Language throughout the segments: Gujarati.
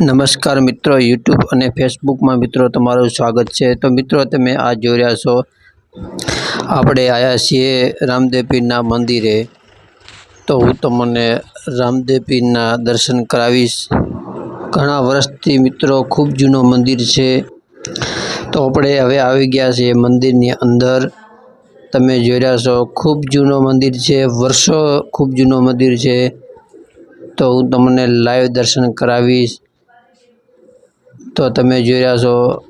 નમસ્કાર મિત્રો યુટ્યુબ અને ફેસબુકમાં મિત્રો તમારું સ્વાગત છે. તો મિત્રો, તમે આ જોઈ રહ્યા છો. આપણે આવ્યા છીએ રામદેવપીરના મંદિરે. તો હું તમને રામદેવપીરના દર્શન કરાવીશ. ઘણા વર્ષથી મિત્રો ખૂબ જૂનું મંદિર છે. તો આપણે હવે આવી ગયા છીએ મંદિરની અંદર. તમે જોઈ રહ્યા છો, ખૂબ જૂનું મંદિર છે, વર્ષો ખૂબ જૂનું મંદિર છે. તો હું તમને લાઈવ દર્શન કરાવીશ. તો તમે જોઈ રહ્યા છો,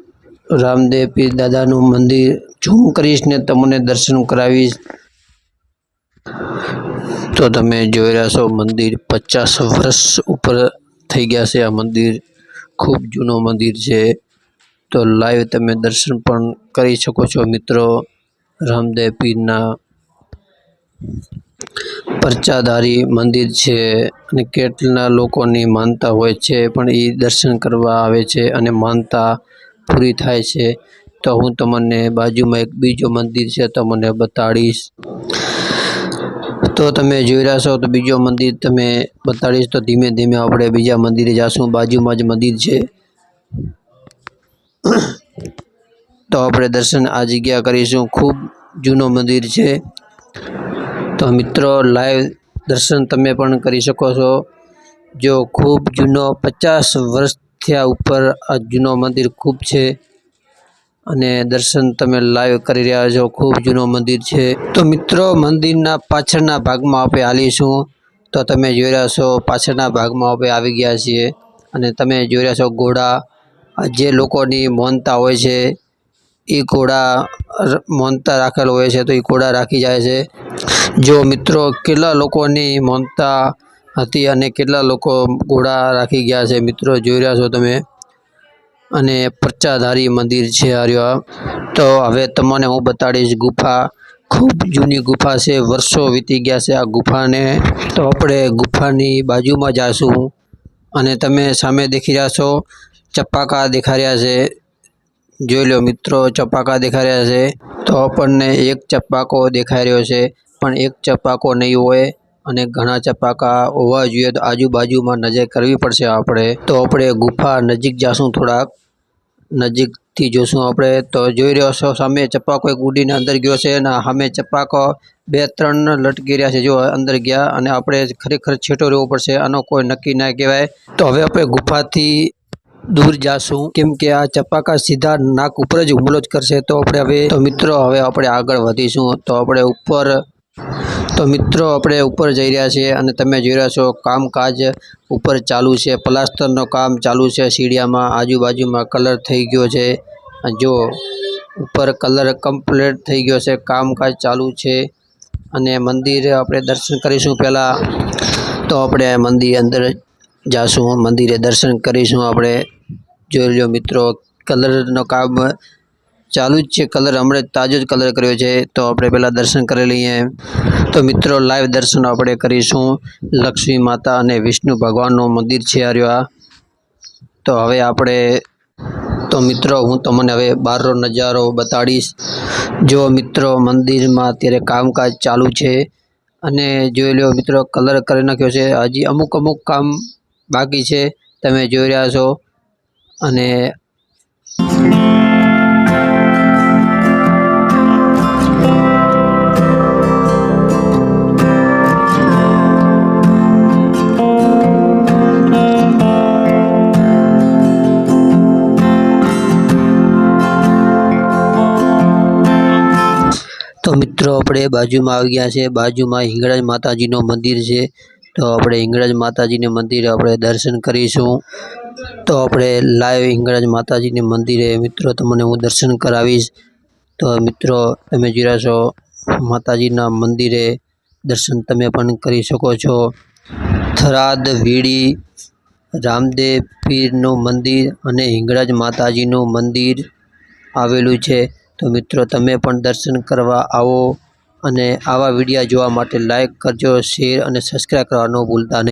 રામદેવ પીર દાદાનું મંદિર. ઝૂમ કરીશ ને તમને દર્શન કરાવીશ. તો તમે જોઈ રહ્યા છો, મંદિર પચાસ વર્ષ ઉપર થઈ ગયા છે આ મંદિર. ખૂબ જૂનું મંદિર છે. તો લાઈવ તમે દર્શન પણ કરી શકો છો મિત્રો. રામદેવ પીરના પરચાધારી મંદિર છે અને કેટલા લોકોની માનતા હોય છે, પણ એ દર્શન કરવા આવે છે અને માનતા પૂરી થાય છે. તો હું તમને બાજુમાં એક બીજો મંદિર છે તમને બતાડીશ. તો તમે જોઈ રહ્યા છો, તો બીજો મંદિર તમે બતાડીશ, તો ધીમે ધીમે આપણે બીજા મંદિરે જાશું. બાજુમાં જ મંદિર છે. તો આપણે દર્શન આ જગ્યા કરીશું. ખૂબ જૂનું મંદિર છે. તો મિત્રો, લાઈવ દર્શન તમે પણ કરી શકો છો. જો ખૂબ જૂનો, પચાસ વર્ષ થયા ઉપર આ જૂનો મંદિર ખૂબ છે અને દર્શન તમે લાઈવ કરી રહ્યા છો. ખૂબ જૂનું મંદિર છે. તો મિત્રો, મંદિરના પાછળના ભાગમાં આપણે હાલીશું તો તમે જોઈ રહ્યા છો, પાછળના ભાગમાં આપણે આવી ગયા છીએ અને તમે જોઈ રહ્યા છો ઘોડા જે લોકોની મોનતા હોય છે એ ઘોડા મોનતા રાખેલો હોય છે તો એ ઘોડા રાખી જાય છે. જો મિત્રો કેટલા લોકોની મોનતા હતી અને કેટલા લોકો ઘોડા રાખી ગયા છે મિત્રો જોઈ રહ્યા છો તમે? અને પરચાધારી મંદિર છે આર્યો તો હવે તમને હું બતાડીશ ગુફા. ખૂબ જૂની ગુફા છે, વર્ષો વીતી ગયા છે આ ગુફાને. તો આપણે ગુફાની બાજુમાં જાશું. અને તમે સામે દેખી રહ્યા છો, ચપાકા દેખાડ્યા છે. જોઈ લો મિત્રો, ચપાકા દેખાઈ રહ્યા છે. તો આપણને એક ચપાકો દેખાઈ રહ્યો છે, પણ એક ચપાકો નહીં હોય અને ઘણા ચપાકા હોવા જોઈએ તો આજુબાજુમાં નજર કરવી પડશે આપણે. તો આપણે ગુફા નજીક જાશું થોડાક. નજીકથી જોશું આપણે. તો જોઈ રહ્યો છો, સામે ચપાકો એક ઉડીને અંદર ગયો છે અને સામે ચપાકો બે ત્રણ લટકી રહ્યા છે. જો અંદર ગયા અને આપણે ખરેખર છેટો રહેવો પડશે, આનો કોઈ નક્કી ના કહેવાય. તો હવે આપણે ગુફાથી દૂર જાશું. કેમ કે આ ચપાકા સીધા નાક ઉપર જ હુમલો જ કરશે. તો આપણે હવે, તો મિત્રો, હવે આપણે આગળ વધીશું. તો આપણે ઉપર, તો મિત્રો, આપણે ઉપર જઈ રહ્યા છીએ અને તમે જોઈ રહ્યા છો, કામકાજ ઉપર ચાલુ છે. પ્લાસ્ટરનું કામ ચાલુ છે સીડિયામાં. આજુબાજુમાં કલર થઈ ગયો છે. જો, ઉપર કલર કમ્પ્લીટ થઈ ગયો છે. કામકાજ ચાલુ છે અને મંદિરે આપણે દર્શન કરીશું પહેલાં. તો આપણે મંદિર અંદર જાશું મંદિરે દર્શન કરીશું આપણે. જોઈ લો મિત્રો, કલરનો કામ ચાલુ જ છે. કલર હમણાં તાજો જ કલર કર્યો છે. તો આપણે પહેલાં દર્શન કરી લઈએ. તો મિત્રો લાઈવ દર્શન આપણે કરીશું. લક્ષ્મી માતા અને વિષ્ણુ ભગવાનનું મંદિર છે આ તો હવે આપણે, તો મિત્રો, હું તમને હવે બહારનો નજારો બતાડીશ. જો મિત્રો, મંદિરમાં અત્યારે કામકાજ ચાલુ છે. અને જોઈ લો મિત્રો, કલર કરી નાખ્યો છે. હજી અમુક અમુક કામ બાકી છે, તમે જોઈ રહ્યા છો. અને તો મિત્રો, આપણે બાજુમાં આવી ગયા છે. બાજુમાં હિંગળાજ માતાજીનું મંદિર છે. તો આપણે હિંગળાજ માતાજીને મંદિરે આપણે દર્શન કરીશું. તો આપણે લાઈવ હિંગળાજ માતાજીને મંદિરે મિત્રો તમને હું દર્શન કરાવીશ. તો મિત્રો, તમે જીરાશો માતાજીના મંદિરે દર્શન તમે પણ કરી શકો છો. થરાદ વીડી, રામદેવ પીરનું મંદિર અને હિંગળાજ માતાજીનું મંદિર આવેલું છે. તો મિત્રો, તમે પણ દર્શન કરવા આવો. અને આવા વિડીયા જોવા માટે લાઇક કરજો શેર અને સબસ્ક્રાઈબ કરવાનું ભૂલતા નહીં.